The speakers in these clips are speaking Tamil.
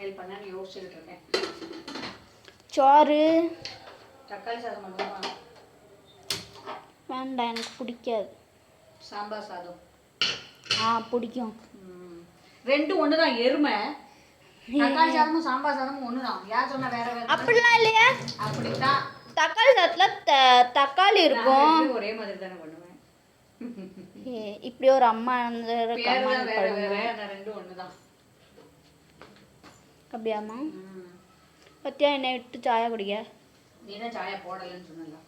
சமையல் பண்ணேன்னு யோசிச்சுக்கிட்டு இருக்கேன். சோறு. தக்காளி சாதம் பண்ணுவோமா வேண்டாம் எனக்கு பிடிக்காது. சாம்பார் சாதம். ஆ பிடிக்கும். ரெண்டும் ஒன்று தான் எருமை. தக்காளி சாதமும் சாம்பார் சாதமும் ஒன்று தான் யார் சொன்னா வேற வேற அப்படிலாம் இல்லையா? அப்படித்தான். தக்காளி சாதத்தில் த தக்காளி இருக்கும். ஒரே மாதிரி தானே பண்ணுவேன். இப்படி ஒரு அம்மா வந்து ரெண்டும் ஒன்று தான் அப்படியாம்மா பத்தியா என்னை விட்டு சாயா குடிக்க? நீ தான் சாயா போடலைன்னு சொன்னல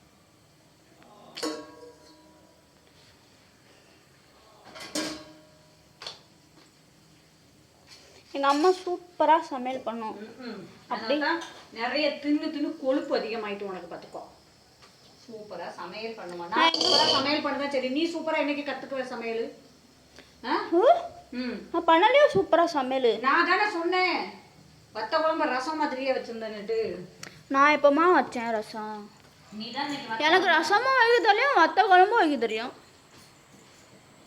எங்கள் அம்மா சூப்பராக சமையல் பண்ணும். அப்படி? நிறைய தின்னு தின்னு கொழுப்பு அதிகமாயிட்டு உனக்கு பார்த்துக்கோ. சூப்பரா சமையல் பண்ணுமா? நான் சூப்பரா சமையல் பண்ணுவேன் சரி. நீ சூப்பரா என்னைக்கு கத்துக்குவ சமையல்? ஆ? ம். நான் பண்ணலையோ சூப்பராக சமையல்? நான் தானே சொன்னேன். வத்த குழம்பு ரசம் மாதிரியே வச்சிருந்தேன்னுட்டு. நான் எப்போமா வச்சேன் ரசம்? நீ தான் எனக்கு ரசமும் வைக்க தெரியும் வத்த குழம்பும் வைக்க தெரியும்.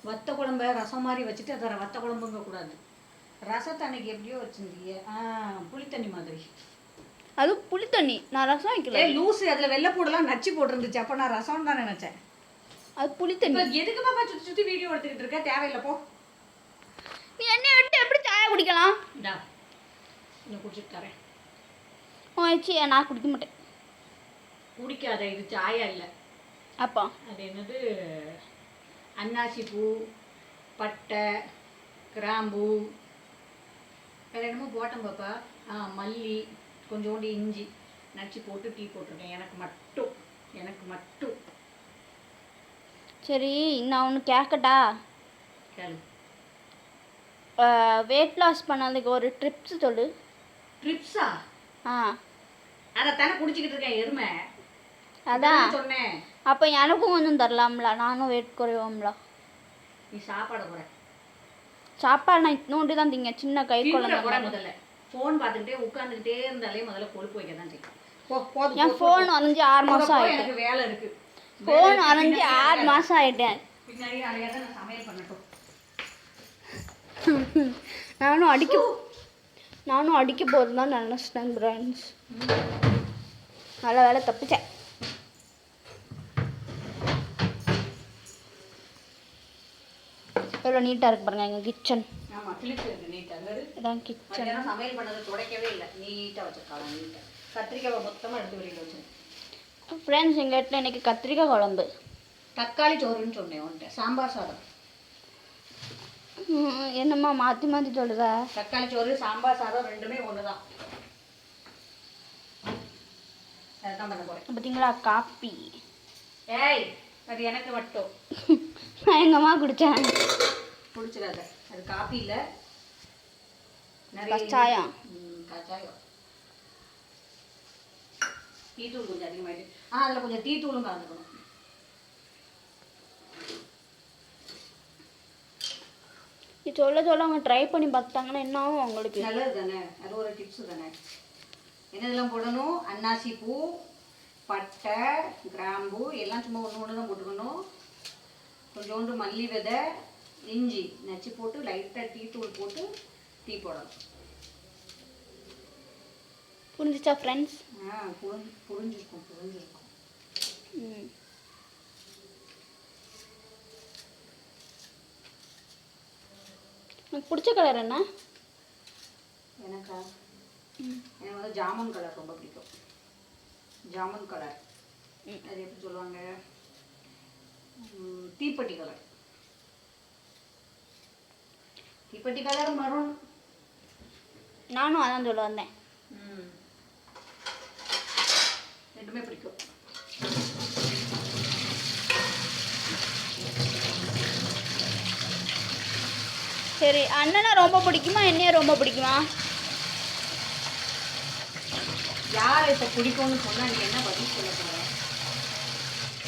வத்த குழம்ப ரசம் மாதிரி வச்சுட்டு அதை வத்த குழம்புங்க கூடாது. ரசத்தை அன்னைக்கு எப்படியோ வச்சிருந்தீங்க ஆ புளித்தண்ணி மாதிரி. அது புளி தண்ணி நான் ரசம் வைக்கல. ஏய் லூசு அதுல வெள்ளைப்பூடெல்லாம் நச்சு போட்டிருந்துச்சு. அப்ப நான் ரசம் தான் நினைச்சேன். அது புளி தண்ணி. இப்ப எதுக்கு பாப்பா சுத்தி சுத்தி வீடியோ எடுத்துக்கிட்டு இருக்க? தேவையில்லை போ. நீ என்னைய விட்டு எப்படி சாயா குடிக்கலாம்? இந்தா. இன்னும் குடிச்சிட்டு தரேன். ஆச்சு நான் குடிக்க மாட்டேன். குடிக்காத இது சாயா இல்லை. அப்பா. அது என்னது? அன்னாசி பூ பட்டை கிராம்பு வேற என்னமோ போட்டேன் பாப்பா. ஆ மல்லி கொஞ்சோண்டு இஞ்சி. நச்சு போட்டு டீ போட்டிருக்கேன். எனக்கு மட்டும் எனக்கு மட்டும். சரி நான் ஒன்று கேட்கட்டா கேளு. வெயிட் லாஸ் பண்ணதுக்கு ஒரு ட்ரிப்ஸ் சொல்லு. ட்ரிப்ஸா? ஆ. அதைத்தானே குடிச்சிக்கிட்டு இருக்கேன் எருமை. அதான். சொன்னேன். அப்போ எனக்கும் கொஞ்சம் தரலாம்ல நானும் வெயிட் குறைவோம்ல. நீ சாப்பாடு கூட சாப்பாடு நான் இன்னொன்று தான் திங்க சின்ன கை குழந்தை கூட. முதல்ல. ஃபோன் பார்த்துக்கிட்டே உட்காந்துக்கிட்டே இருந்தாலே முதல்ல கொழுப்பு வைக்க தான் செய்யும் என் ஃபோன் வரைஞ்சி ஆறு மாதம் ஆயிட்டேன் எனக்கு வேலை இருக்கு. ஃபோன் வரைஞ்சி ஆறு மாதம் ஆயிட்டேன். பின்னாடி நான் சமையல் பண்ணட்டும். நானும் அடிக்க நானும் அடிக்க போகிறது தான் நினச்சிட்டேன் ஃப்ரெண்ட்ஸ் நல்ல வேலை தப்பிச்சேன். எவ்வளோ நீட்டாக இருக்கு பாருங்க எங்கள் கிச்சன் இதான் கிச்சன் சமையல் பண்ணதை துடைக்கவே இல்லை. நீட்டா வச்சிருக்காங்க நீட்டா கத்திரிக்காவை மொத்தமா எடுத்து வெளியில வச்சிருக்கேன். ஃப்ரெண்ட்ஸ் எங்கள் வீட்டில் கத்திரிக்காய் குழம்பு. தக்காளி சோறுன்னு சொன்னேன் உன்ட்ட சாம்பார் சாதம். என்னம்மா மாற்றி மாற்றி சொல்லுத தக்காளி சோறு சாம்பார் சாதம் ரெண்டுமே பண்ண போறேன். பார்த்தீங்களா காப்பி. ஏய் அது எனக்கு மட்டும். நான் எங்கள் அம்மா குடித்தேன் பிடிச்சிடாத அது காப்பி இல்லை. கச்சாயம் கச்சாயம் டீ தூள் கொஞ்சம் அதிகமாயிட்டு. ஆ அதில் கொஞ்சம் டீ தூளும் கலந்துக்கணும். இது சொல்ல சொல்ல அவங்க ட்ரை பண்ணி பார்த்தாங்கன்னா என்ன ஆகும் அவங்களுக்கு? நல்லது தானே அது ஒரு டிப்ஸ் தானே? என்னதெல்லாம் போடணும்? அன்னாசி பூ பட்டை கிராம்பு எல்லாம் சும்மா ஒன்று ஒன்று தான் போட்டுக்கணும். கொஞ்சோண்டு மல்லி விதை இஞ்சி நச்சு போட்டு லைட்டாக டீ தூள் போட்டு டீ போடணும். புரிஞ்சுச்சா ஃப்ரெண்ட்ஸ் ஆ புரிஞ்சு புரிஞ்சிருக்கும் புரிஞ்சிருக்கும். ம். எனக்கு பிடிச்ச கலர் என்ன? எனக்கா? எனக்கு வந்து ஜாமுன் கலர் ரொம்ப பிடிக்கும். ஜாமுன் கலர். அது எப்படி சொல்லுவாங்க? தீப்பெட்டி கலர் தீப்பெட்டி கலர் மரும் நானும் அதான் சொல்ல வந்தேன். ரெண்டுமே பிடிக்கும். சரி அண்ணனை ரொம்ப பிடிக்குமா என்னைய ரொம்ப பிடிக்குமா? யார் இப்போ பிடிக்கும்னு சொன்னா நீ என்ன பதில் சொல்ல போற?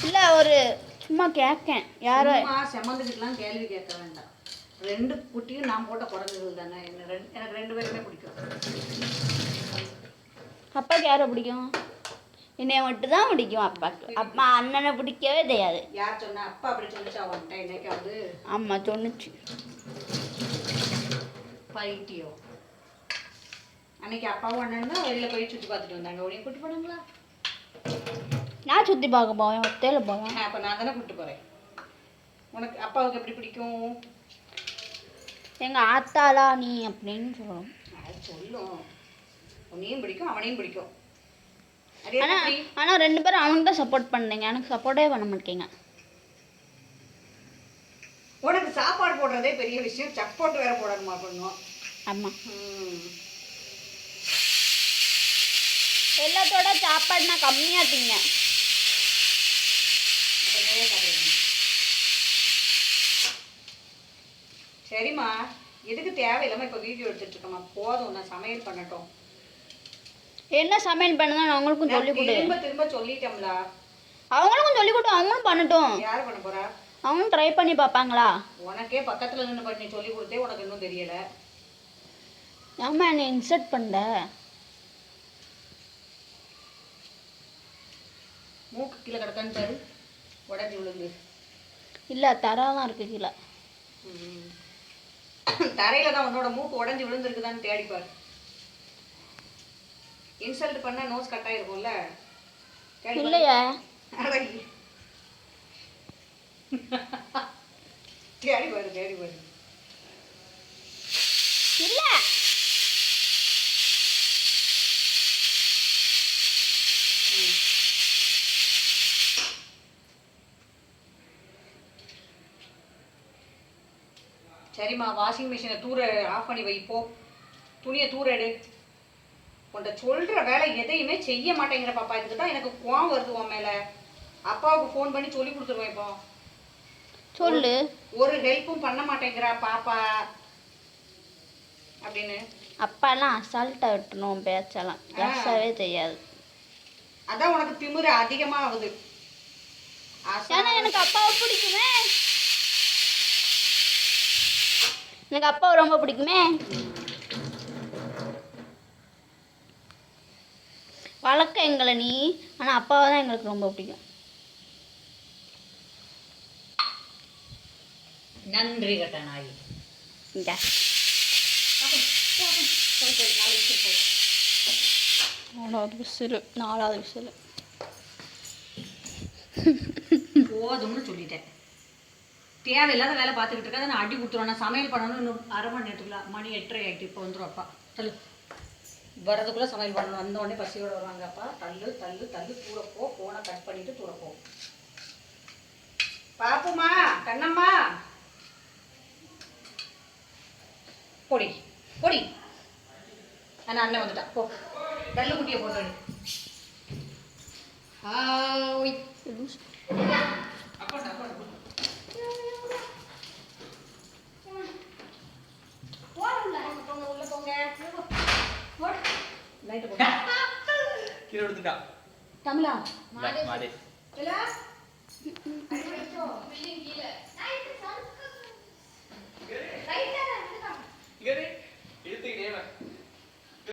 இல்லை ஒரு சும்மா கேட்கேன். யாரோ செமந்துக்கிட்டுலாம் கேள்வி கேட்க வேண்டாம். ரெண்டு குட்டியும் நான் போட்ட குழந்தைகள் தானே என்ன ரெண்டு எனக்கு ரெண்டு பேருமே பிடிக்கும். அப்பாவுக்கு யாரை பிடிக்கும்? என்னைய மட்டும் தான் பிடிக்கும் அப்பாவுக்கு அப்பா அண்ணனை பிடிக்கவே தெரியாது. யார் சொன்னா அப்பா அப்படி சொல்லிச்சா அவன்கிட்ட என்னைக்காவது? அம்மா சொன்னுச்சு. பைத்தியம் அன்னைக்கு அப்பாவும் அண்ணனும் தான் வெளியில போய் சுற்றி பார்த்துட்டு வந்தாங்க. உடனே கூட்டு போனாங்களா? நான் சுற்றி பார்க்க போவேன். ஒத்தையில் போவேன். அப்போ நான் தானே கூட்டு போறேன். உனக்கு அப்பாவுக்கு எப்படி பிடிக்கும்? எங்கள் ஆத்தாளா நீ அப்படின்னு சொல்லணும் அது சொல்லும். உன்னையும் பிடிக்கும் அவனையும் பிடிக்கும். ஆனால் ஆனால் ரெண்டு பேரும் அவனுக்கு தான் சப்போர்ட் பண்ணுறீங்க எனக்கு சப்போர்ட்டே பண்ண மாட்டேங்க உனக்கு சாப்பாடு போடுறதே பெரிய விஷயம். சப்போட்டு வேற போடணுமா பண்ணும்? ஆமாம். எல்லாத்தோட சாப்பாடு நான் கம்மியாக திங்க. சரிம்மா. எதுக்கு தேவையில்லாம இப்போ வீடியோ எடுத்துட்டு இருக்கமா போதும். நான் சமையல் பண்ணட்டும். என்ன சமையல் பண்ணுதான் அவங்களுக்கும் நான் சொல்லிக் கொடு திரும்ப திரும்ப சொல்லிட்டோம்ல. அவங்களுக்கும் சொல்லிக் கொடு அவங்களும் பண்ணட்டும். யார் பண்ண போறா? அவங்களும் ட்ரை பண்ணி பார்ப்பாங்களா? உனக்கே பக்கத்துல நின்று பண்ணி சொல்லி கொடுத்தே உனக்கு இன்னும் தெரியல. ஆமா என்னை இன்சர்ட் பண்ண மூக்கு கீழே கிடக்கான்னு பாரு. உடஞ்சி விழுந்து இல்லை தராதான் இருக்கு கீழே. தரையில தான் உன்னோட மூக்கு உடஞ்சி விழுந்திருக்குதான்னு தேடி பாரு. இன்சல்ட் பண்ணா நோஸ் கட் பாரு. இல்லையே. தேடி பாரு தேடி பாரு இல்லை. சரிம்மா வாஷிங் மிஷினை தூர ஆஃப் பண்ணி வை போ. துணியை தூர எடு. உன்கிட்ட சொல்ற வேலை எதையுமே செய்ய மாட்டேங்கிற பாப்பா. இதுக்கு தான் எனக்கு கோவம் வருது உன் மேல. அப்பாவுக்கு ஃபோன் பண்ணி சொல்லி கொடுத்துருவேன் இப்போ. சொல்லு. ஒரு ஹெல்ப்பும் பண்ண மாட்டேங்கிறா பாப்பா. அப்படின்னு. அப்பாலாம் அசால்ட்டாக விட்டணும் பேச்செல்லாம். பேசவே தெரியாது. அதான் உனக்கு திமிரு அதிகமா ஆகுது ஏன்னா எனக்கு அப்பாவை பிடிக்குமே. எனக்கு அப்பாவை ரொம்ப பிடிக்குமே. வழக்க எங்களை நீ ஆனால் அப்பாவை தான் எங்களுக்கு ரொம்ப பிடிக்கும். நன்றி கட்ட நாய் இங்கே நாலாவது விசிறு நாலாவது விசிறு போதும்னு சொல்லிட்டேன். தேவையில்லாத வேலை பார்த்துக்கிட்டு இருக்காது நான் அடி கொடுத்துருவேன் நான் சமையல் பண்ணணும் இன்னும் அரை மணி நேரத்துக்குள்ள. மணி எட்டரை ஆகிட்டு இப்போ வந்துடும் அப்பா. தள்ளு. வர்றதுக்குள்ளே சமையல் பண்ணணும். வந்த உடனே பசியோட வருவாங்க அப்பா. தள்ளு தள்ளு தள்ளு. தூர போ. ஃபோனை கட் பண்ணிட்டு தூர போ. பாப்புமா கண்ணம்மா. பொடி பொடி. ஆனால் அண்ணன் வந்துட்டான் போ. டல்லு குட்டியை போட்டு தமிழா? ಗರಿ ಇದ ತಿಂಗಳು